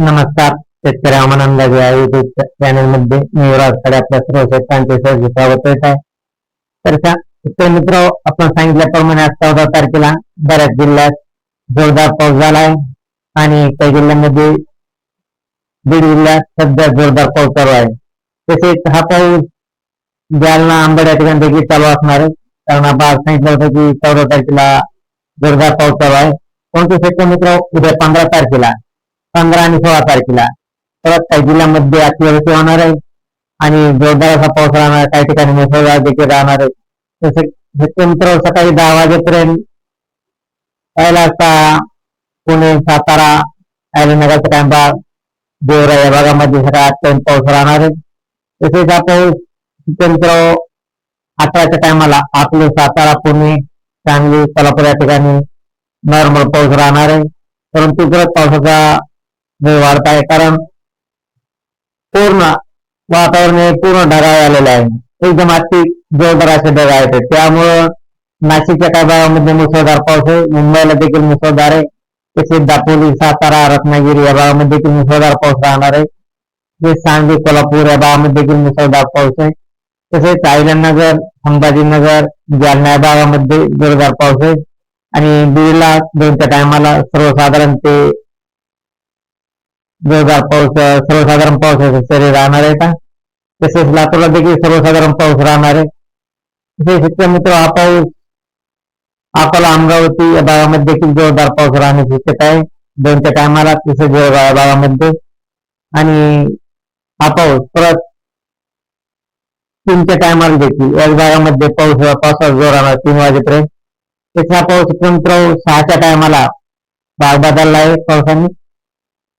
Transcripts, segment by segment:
नमस्कार. शेतकरी हवामान अंदाज या युट्यूब चॅनलमध्ये मी राजकडे आपल्या सर्व शेतकऱ्यांचे सहज स्वागत करीत आहे. तर शेतकरी मित्र आपण सांगितल्याप्रमाणे आज चौदा तारखेला बऱ्याच जिल्ह्यात जोरदार पाऊस झाला आहे आणि काही जिल्ह्यांमध्ये बीड जिल्ह्यात सध्या जोरदार पाऊस चालू आहे. तसेच हा पाऊस जालना आंबड या ठिकाणी देखील चालू असणार आहे. कारण आपण सांगितलं होतं की चौदा तारखेला जोरदार पाऊस चालू आहे. कोणते शेतकरी मित्र उद्या पंधरा तारखेला पंधरा आणि सोळा तारखेला. परत काही जिल्ह्यामध्ये अतिवृष्टी होणार आहे आणि जोरदार असा पाऊस राहणार काही ठिकाणी मुसळधार देखील राहणार आहे. तसे शेतकरी सकाळी दहा वाजेपर्यंत पहिला असता पुणे सातारा अहिल्यानगरचा टाइम देवरा या भागामध्ये सगळा अत्यंत पाऊस राहणार आहे. तसेच हा पाऊस शेतकरी अकराच्या टायमाला आपले सातारा पुणे सांगली कोल्हापूर या ठिकाणी नॉर्मल पाऊस राहणार आहे. परंतु परत पावसाचा वेग वाढत आहे. कारण पूर्ण वातावरण हे पूर्ण ढगाळ आलेलं आहे. एकदम अति जोरदार असे ढग आहेत. त्यामुळं नाशिकच्या काही भागामध्ये मुसळधार पाऊस आहे. मुंबईला देखील मुसळधार आहे. तसेच दापोली सातारा रत्नागिरी या भागामध्ये देखील मुसळधार पाऊस राहणार आहे. तसेच सांगली कोल्हापूर या भागामध्ये देखील मुसळधार पाऊस आहे. तसेच अहिल्यानगर संभाजीनगर जालना या भागामध्ये जोरदार पाऊस आहे. आणि बीडला दोनच्या टायमाला सर्वसाधारण ते जोरदार पाऊस सर्वसाधारण पावसाचे सरी राहणार आहे का? तसेच लातूरला देखील सर्वसाधारण पाऊस राहणार आहे. तसेच शेतकरी मित्र हा पाऊस अकोला अमरावती या भागामध्ये देखील जोरदार पाऊस राहण्याची शक्यता आहे. दोनच्या टायमाला तसेच जळगाव या भागामध्ये. आणि हा पाऊस परत तीनच्या टायमाला देखील याच भागामध्ये पाऊस पावसाचा जोर राहणार तीन वाजेपर्यंत. त्याचा पाऊस मित्र सहाच्या टायमाला भाग बदलला आहे पावसाने.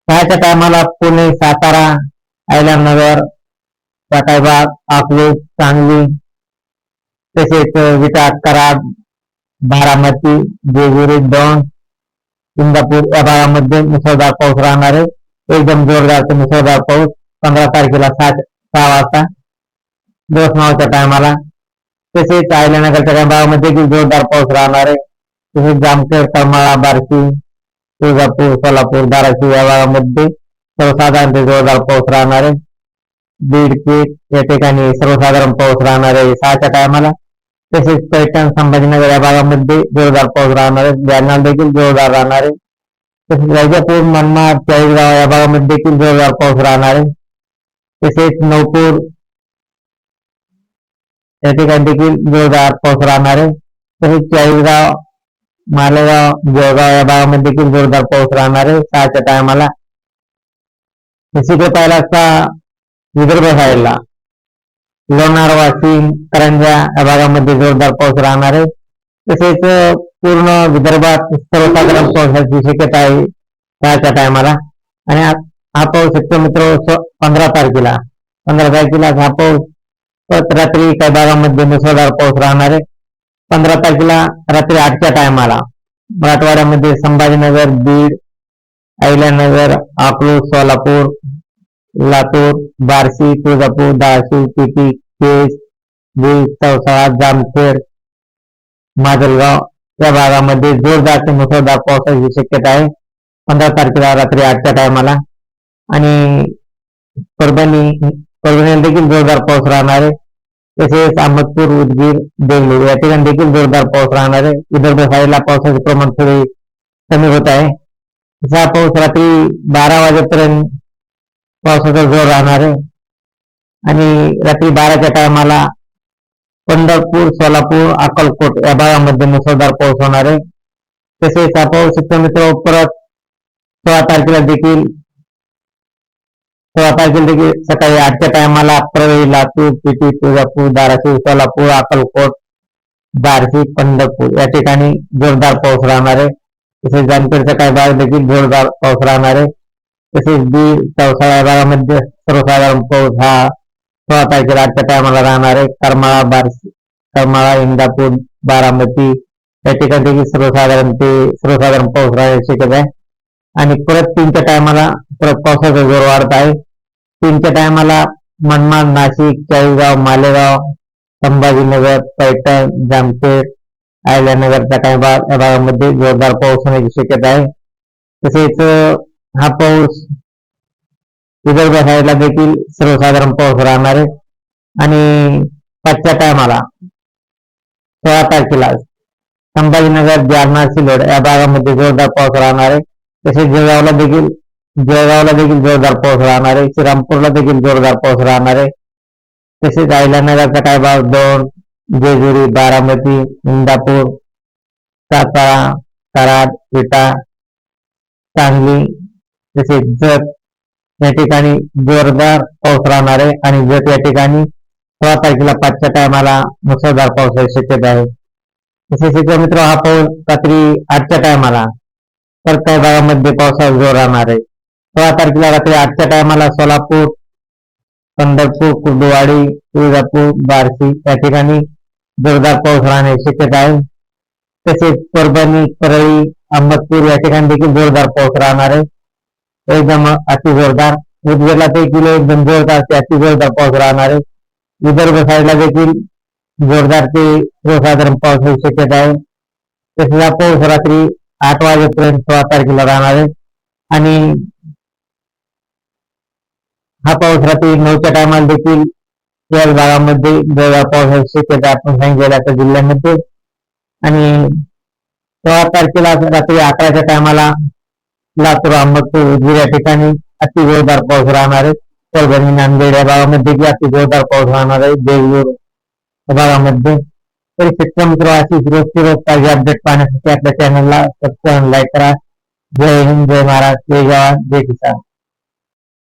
त्याच्या टायमाला पुणे सातारा अहिल्यानगर सकाळबाग अकलूज सांगली तसेच विटात कराड बारामती देगुरी दौंड इंदापूर या भागामध्ये मुसळधार पाऊस राहणार आहे. एकदम जोरदार ते मुसळधार पाऊस पंधरा तारखेला सात सहा वाजता. दिवस नावाच्या टायमाला. तसेच आयल्यानगरच्या भागामध्ये जोरदार पाऊस राहणार आहे. तसेच जामखेड करमाळा बार्शी तुळजापूर सोलापूर धाराशिव या भागामध्ये सर्वसाधारण जोरदार पाऊस राहणार. आहे बीड पेठ या ठिकाणी सर्वसाधारण पाऊस राहणार आहे सहाच्या टायमाला तसेच पैठण संभाजीनगर या भागामध्ये जोरदार पाऊस राहणार. आहे जालना देखील जोरदार राहणार. आहे तसेच वैजापूर मनमाड चाळीसगाव या भागामध्ये देखील जोरदार पाऊस राहणार. आहे तसेच नवपूर या ठिकाणी देखील जोरदार पाऊस राहणार. आहे तसेच चाळीसगाव मालेगाव जळगाव या भागामध्ये देखील जोरदार पाऊस राहणार आहे. सहाच्या टायमाला दुसरीकडे पाहिला असता विदर्भ साईडला लोणार वाशिम करंजा या भागामध्ये जोरदार पाऊस राहणार आहे. तसेच पूर्ण विदर्भात सर्वसाधारण पावसाची शक्यता आहे सहाच्या टायमाला आणि हा पाऊस शेतकरी मित्र पंधरा तारखेला. पंधरा तारखेला हा पाऊस रात्री काही भागामध्ये मुसळधार पाऊस राहणार आहे. पंधरा तारखेला रात्री आठच्या टायमाला मराठवाड्यामध्ये संभाजीनगर बीड अहिल्यानगर अकलूज सोलापूर लातूर बार्शी तुळजापूर धाराशिव पिपी केस बीड चौसाळा जामखेड माजलगाव या भागामध्ये जोरदार ते मुसळधार पावसाची शक्यता आहे पंधरा तारखेला रात्री आठच्या टायमाला आणि परभणी परभणीला देखील जोरदार पाऊस राहणार आहे. तसेच अहमदपूर उदगीर बेंगळूर या ठिकाणी देखील जोरदार पाऊस राहणार आहे. विदर्भ साईडला पावसाचे प्रमाण थोडे कमी होत आहे. तसा पाऊस रात्री बारा वाजेपर्यंत पावसाचा जोर राहणार आहे. आणि रात्री बाराच्या टायमाला पंढरपूर सोलापूर अक्कलकोट या भागामध्ये मुसळधार पाऊस होणार आहे. तसेच हा पाऊस मित्र परत सोळा तारखेला देखील सोळा तारखेला देखील सकाळी आठच्या टायमाला प्रवेश लातूर, पिटी, तुळजापूर, धाराशिव, सोलापूर अक्कलकोट बार्शी ठिकाणी जोरदार पाऊस राहणार. आहे तसेच काही भाग देखील जोरदार पाऊस राहणार. आहे तसेच सर्वसाधारण पाऊस हा सोळा तारखेला आठच्या टायमाला राहणार. आहे करमाळा बार्शी बारामती, या ठिकाणी सर्वसाधारण ते सर्वसाधारण पाऊस राहण्याची शक्यता आहे. आणि परत तीनच्या टायमाला परत पावसाचा जोर वाढत आहे. तीनच्या टायमाला मनमाड नाशिक चाळीसगाव मालेगाव संभाजीनगर पैठण जामखेड अहिल्यानगरचा काही भाग या भागामध्ये जोरदार पाऊस होण्याची शक्यता आहे. तसेच हा पाऊस विदर्भ साईडला देखील सर्वसाधारण पाऊस राहणार आहे. आणि पाचच्या टायमाला सोळा तारखेला संभाजीनगर जालना सिल्लोड या भागामध्ये जोरदार पाऊस राहणार आहे. तसेच जळगावला देखील जळगावला देखील जोरदार पाऊस राहणार आहे. श्रीरामपूरला देखील जोरदार पाऊस राहणार आहे. तसेच अहिल्यानगरचा काय भाग? दोन जेजुरी बारामती इंदापूर सातारा कराड विटा सांगली तसेच जत या ठिकाणी जोरदार पाऊस राहणार आहे आणि जत या ठिकाणी सोळा तारखेला पाचच्या टायमाला मुसळधार पावसाची शक्यता आहे. तसेच मित्र हा पाऊस रात्री आठच्या टायमाला तर त्या भागामध्ये पावसाचा जोर राहणार आहे. सोळा तारखेला रात्री आठच्या टायमाला सोलापूर पंढरपूर कुर्डुवाडी तुळजापूर बार्शी या ठिकाणी जोरदार पाऊस राहण्याची शक्यता आहे. तसेच परभणी परळी अहमदपूर या ठिकाणी देखील जोरदार पाऊस राहणार आहे. एकदम अति जोरदार. उदगीरला देखील एकदम जोरदार ते अति जोरदार पाऊस राहणार आहे. विदर्भ साईडला देखील जोरदार ते सर्वसाधारण पावसाची शक्यता आहे. तसेच हा पाऊस रात्री आठ वाजेपर्यंत सोळा तारखेला राहणार आहे. आणि हा पाऊस रात्री नऊच्या टायमाला देखील या भागामध्ये जोरदार पावसाची शक्यता आपण सांगितलेला आता जिल्ह्यामध्ये. आणि सोळा तारखेला रात्री अकराच्या टायमाला लातूर अहमदपूर उदगीर या ठिकाणी अति जोरदार पाऊस राहणार आहे. परभणी नांदेड या भागामध्ये देखील अति जोरदार पाऊस राहणार आहे. देवगूर या भागामध्ये. तरी शेतकरी मित्र अशी रोजची रोज ताजी अपडेट पाहण्यासाठी आपल्या चॅनलला सबस्क्राईब लाईक करा. जय हिंद जय महाराज जय जवान जय किसान.